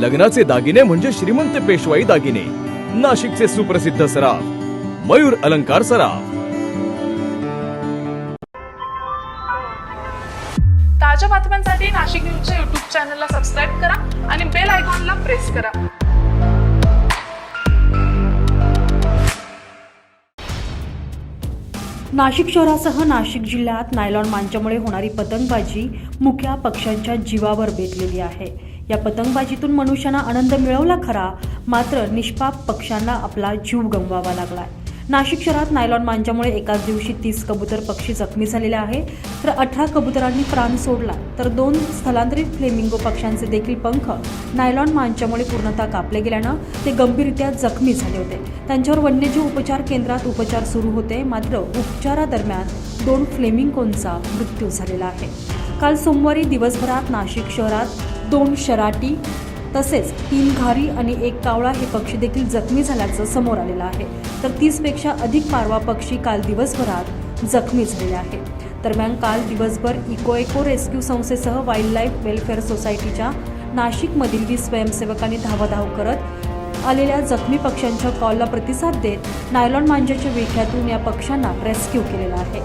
लग्नाचे दागिने म्हणजे श्रीमंत पेशवाई दागिने. नाशिकचे सुप्रसिद्ध सराफ. मयूर अलंकार सराफ. ताज्या बातम्यांसाठी नाशिक न्यूजच्या युट्यूब चॅनलला सबस्क्राईब करा आणि बेल आयकॉनला प्रेस करा. नाशिक शहरासह नाशिक जिल्ह्यात नायलॉन मांजामुळे होणारी पतंगबाजी मुख्या पक्ष्यांच्या जीवावर बेतलेली आहे. या पतंगबाजीतून मनुष्यानं आनंद मिळवला खरा मात्र निष्पाप पक्ष्यांना आपला जीव गमवावा लागलाय. नाशिक शहरात नायलॉन मांजामुळे एकाच दिवशी तीस कबूतर पक्षी जखमी झालेले आहे. तर अठरा कबुतरांनी प्राण सोडला तर दोन स्थलांतरित फ्लेमिंगो पक्ष्यांचे देखील पंख नायलॉन मांजामुळे पूर्णतः कापले गेल्यानं ते गंभीररित्या जखमी झाले होते. त्यांच्यावर वन्यजीव उपचार केंद्रात उपचार सुरू होते मात्र उपचारादरम्यान दोन फ्लेमिंगोंचा मृत्यू झालेला आहे. काल सोमवारी दिवसभरात नाशिक शहरात दोन शराटी तसेच तीन घारी आणि एक कावळा हे पक्षी देखील जखमी झाल्याचं समोर आलेलं आहे. तर तीसपेक्षा अधिक पारवा पक्षी काल दिवसभरात जखमी झालेले आहे दरम्यान काल दिवसभर इको एको रेस्क्यू संस्थेसह वाईल्ड लाईफ वेलफेअर सोसायटीच्या नाशिकमधील वीस स्वयंसेवकांनी धावाधाव करत आलेल्या जखमी पक्ष्यांच्या कॉलला प्रतिसाद देत नायलॉन मांजाच्या विळख्यातून या पक्ष्यांना रेस्क्यू केलेला आहे.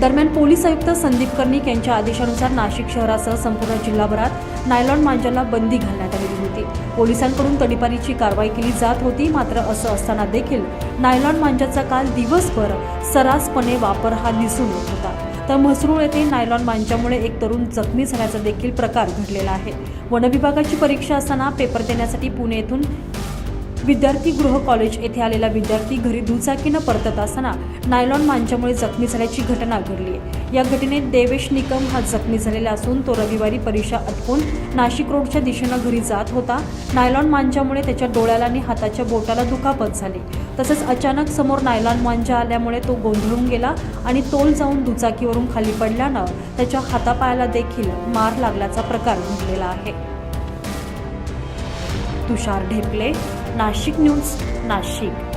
दरम्यान पोलीस आयुक्त संदीप कर्णिक यांच्या आदेशानुसार नाशिक शहरासह संपूर्ण जिल्हाभरात नायलॉन मांजाला बंदी घालण्यात आलेली होती. पोलिसांकडून तडीपारीची कारवाई केली जात होती मात्र असं असताना देखील नायलॉन मांजाचा काल दिवसभर सर्रासपणे वापर हा दिसून येत होता. तर म्हसरूळ येथे नायलॉन मांजामुळे एक तरुण जखमी झाल्याचा देखील प्रकार घडलेला आहे. वनविभागाची परीक्षा असताना पेपर देण्यासाठी पुणे येथून विद्यार्थी गृह कॉलेज येथे आलेला विद्यार्थी घरी दुचाकीनं परतत असताना नायलॉन मांजामुळे जखमी झाल्याची घटना घडली आहे. या घटनेत देवेश निकम हा जखमी झालेला असून तो रविवारी परीक्षा अटकून नाशिक रोडच्या दिशेनं घरी जात होता. नायलॉन मांजामुळे त्याच्या डोळ्याला आणि हाताच्या बोटाला दुखापत झाली. तसंच अचानक समोर नायलॉन मांजा आल्यामुळे तो गोंधळून गेला आणि तोल जाऊन दुचाकीवरून खाली पडल्यानं त्याच्या हातापायाला देखील मार लागल्याचा प्रकार घडलेला आहे. तुषार ढेपले नाशिक न्यूज नाशिक.